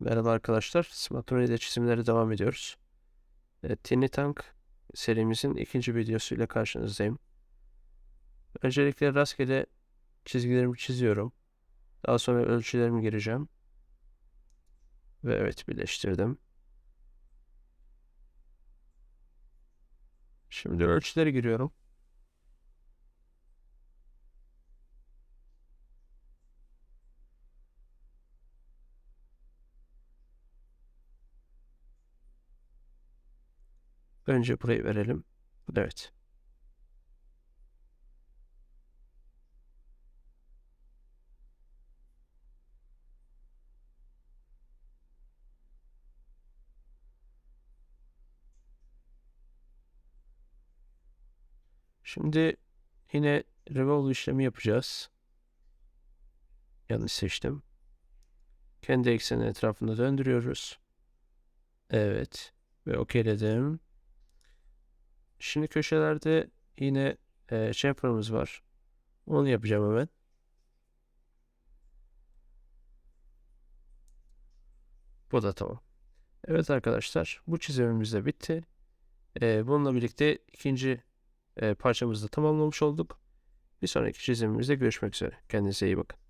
Merhaba arkadaşlar. Smartphone ile çizimlere devam ediyoruz. E, Tiny Tank serimizin ikinci videosuyla karşınızdayım. Öncelikle rastgele çizgilerimi çiziyorum. Daha sonra ölçülerimi gireceğim. Ve evet birleştirdim. Şimdi ölçüleri giriyorum. Önce burayı verelim. Evet. Şimdi yine revolve işlemi yapacağız. Yanlış seçtim. Kendi ekseni etrafında döndürüyoruz. Evet. Ve okeyledim. Şimdi köşelerde yine e, chamfer'ımız var. Onu yapacağım hemen. Bu da tamam. Evet arkadaşlar bu çizimimiz de bitti. E, bununla birlikte ikinci e, parçamızı da tamamlamış olduk. Bir sonraki çizimimizde görüşmek üzere. Kendinize iyi bakın.